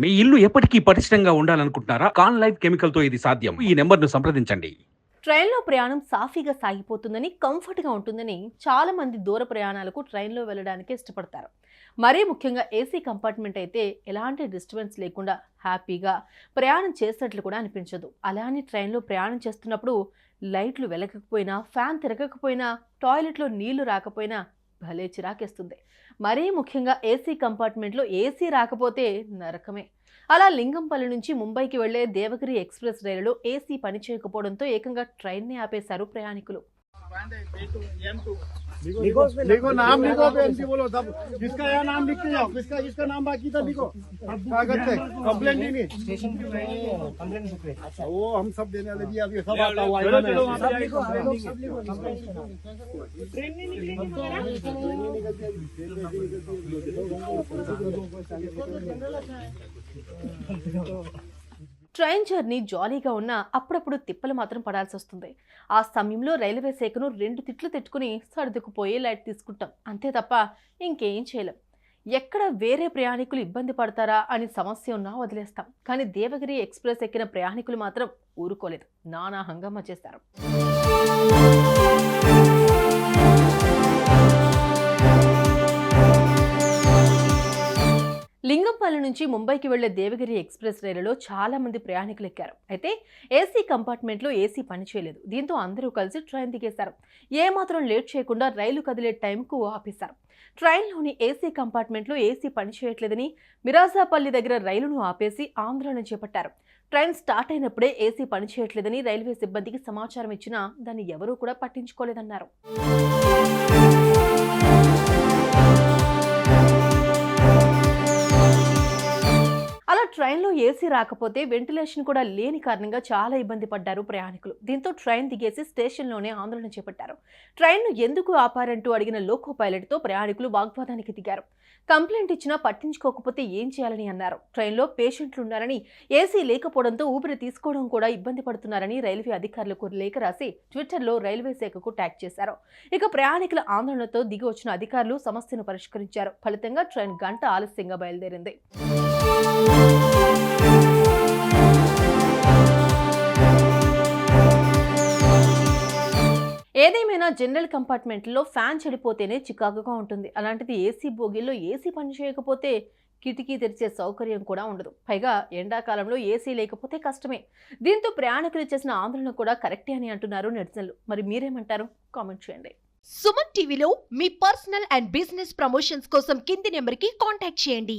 మీ ఇల్లు ఎప్పటికీ పటిష్టంగా ఉండాలనుకుంటున్నారా? కాన్ లైఫ్ కెమికల్తో ఇది సాధ్యం. ఈ నెంబర్ను సంప్రదించండి. ట్రైన్లో ప్రయాణం సాఫీగా సాగిపోతుందని కంఫర్ట్గా ఉంటుందని చాలా మంది దూర ప్రయాణాలకు ట్రైన్లో వెళ్ళడానికి ఇష్టపడతారు. మరీ ముఖ్యంగా ఏసీ కంపార్ట్మెంట్ అయితే ఎలాంటి డిస్టర్బెన్స్ లేకుండా హ్యాపీగా ప్రయాణం చేసినట్లు కూడా అనిపించదు. అలా అని ట్రైన్లో ప్రయాణం చేస్తున్నప్పుడు లైట్లు వెలగకపోయినా ఫ్యాన్ తిరగకపోయినా టాయిలెట్లో నీళ్ళు రాకపోయినా భలే చిరాకేస్తుంది. మరీ ముఖ్యంగా ఏసీ కంపార్ట్మెంట్లో ఏసీ రాకపోతే నరకమే. అలా లింగంపల్లి నుంచి ముంబైకి వెళ్ళే దేవగిరి ఎక్స్ప్రెస్ రైలులో ఏసీ పనిచేయకపోవడంతో ఏకంగా ట్రైన్నే ఆపేశారు ప్రయాణికులు. लिखो लिखो नाम लिखो पेंसी बोलो सब जिसका यहाँ नाम लिख के जाओ किसका किसका नाम बाकी था लिखो कागज़ से कंप्लेंट ही नहीं अच्छा वो हम सब देने वाले भी अभी सब आता हुआ है। ना। सब लिखो सब लिखो ట్రైన్ జర్నీ జాలీగా ఉన్నా అప్పుడప్పుడు తిప్పలు మాత్రం పడాల్సి వస్తుంది. ఆ సమయంలో రైల్వే శాఖను రెండు తిట్లు తిట్టుకుని సర్దుకుపోయే లైట్ తీసుకుంటాం. అంతే తప్ప ఇంకేం చేయలేం. ఎక్కడ వేరే ప్రయాణికులు ఇబ్బంది పడతారా అని సమస్య ఉన్నా వదిలేస్తాం. కానీ దేవగిరి ఎక్స్ప్రెస్ ఎక్కిన ప్రయాణికులు మాత్రం ఊరుకోలేదు. నానా హంగమ్మ చేశారు లింగంపల్లి నుంచి ముంబైకి వెళ్ళే దేవగిరి ఎక్స్ప్రెస్ రైలులో చాలా మంది ప్రయాణికులు ఎక్కారు. అయితే ఏసీ కంపార్ట్మెంట్లో ఏసీ పనిచేయలేదు దీంతో అందరూ కలిసి ట్రైన్ దిగేశారు. ఏమాత్రం లేట్ చేయకుండా రైలు కదిలే టైంకు ఆపేశారు. ట్రైన్లోని ఏసీ కంపార్ట్మెంట్లో ఏసీ పనిచేయట్లేదని మిరాజాపల్లి దగ్గర రైలును ఆపేసి ఆందోళన చేపట్టారు. ట్రైన్ స్టార్ట్ అయినప్పుడే ఏసీ పనిచేయట్లేదని రైల్వే సిబ్బందికి సమాచారం ఇచ్చినా దాన్ని ఎవరూ కూడా పట్టించుకోలేదన్నారు. ట్రైన్లో ఏసీ రాకపోతే వెంటిలేషన్ కూడా లేని కారణంగా చాలా ఇబ్బంది పడ్డారు ప్రయాణికులు. దీంతో ట్రైన్ దిగేసి స్టేషన్లోనే ఆందోళన చేపట్టారు. ట్రైన్ను ఎందుకు ఆపారంటూ అడిగిన లోకో పైలట్తో ప్రయాణికులు వాగ్వాదానికి దిగారు. కంప్లైంట్ ఇచ్చినా పట్టించుకోకపోతే ఏం చేయాలని అన్నారు. ట్రైన్లో పేషెంట్లు ఉన్నారని ఏసీ లేకపోవడంతో ఊపిరి తీసుకోవడం కూడా ఇబ్బంది పడుతున్నారని రైల్వే అధికారులకు లేఖ రాసి ట్విట్టర్లో రైల్వే శాఖకు ట్యాగ్ చేశారు. ఇక ప్రయాణికుల ఆందోళనతో దిగి వచ్చిన అధికారులు సమస్యను పరిష్కరించారు. ఫలితంగా ట్రైన్ గంట ఆలస్యంగా బయలుదేరింది. ఏదేమైనా జనరల్ కంపార్ట్మెంట్లో ఫ్యాన్ చెడిపోతేనే చికాకుగా ఉంటుంది. అలాంటిది ఏసీ బోగిల్లో ఏసీ పని చేయకపోతే కిటికీ తెరిచే సౌకర్యం కూడా ఉండదు. పైగా ఎండాకాలంలో ఏసీ లేకపోతే కష్టమే. దీంతో ప్రయాణికులు చేసిన ఆందోళన కూడా కరెక్టే అని అంటున్నారు నెటిజన్లు. మరి మీరేమంటారు? కామెంట్ చేయండి. సుమన్ టీవీలో మీ పర్సనల్ అండ్ బిజినెస్ ప్రమోషన్స్ కోసం కింది నెంబర్కి కాంటాక్ట్ చేయండి.